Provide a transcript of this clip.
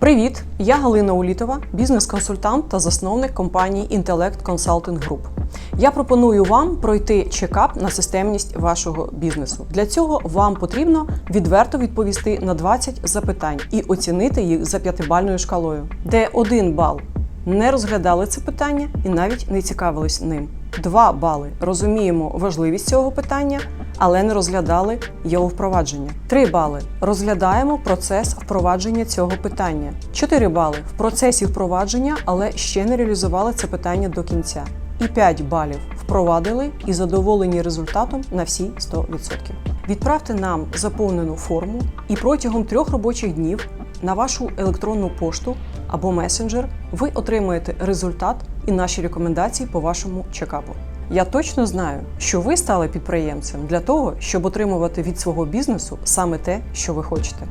Привіт! Я Галина Улітова, бізнес-консультант та засновник компанії Intellect Consulting Group. Я пропоную вам пройти чекап на системність вашого бізнесу. Для цього вам потрібно відверто відповісти на 20 запитань і оцінити їх за п'ятибальною шкалою, де один бал не розглядали це питання і навіть не цікавились ним. Два бали розуміємо важливість цього питання, але не розглядали його впровадження. Три бали розглядаємо процес впровадження цього питання. Чотири бали в процесі впровадження, але ще не реалізували це питання до кінця. І 5 балів впровадили і задоволені результатом на всі 100%. Відправте нам заповнену форму і протягом трьох робочих днів на вашу електронну пошту або месенджер ви отримаєте результат і наші рекомендації по вашому чекапу. Я точно знаю, що ви стали підприємцем для того, щоб отримувати від свого бізнесу саме те, що ви хочете.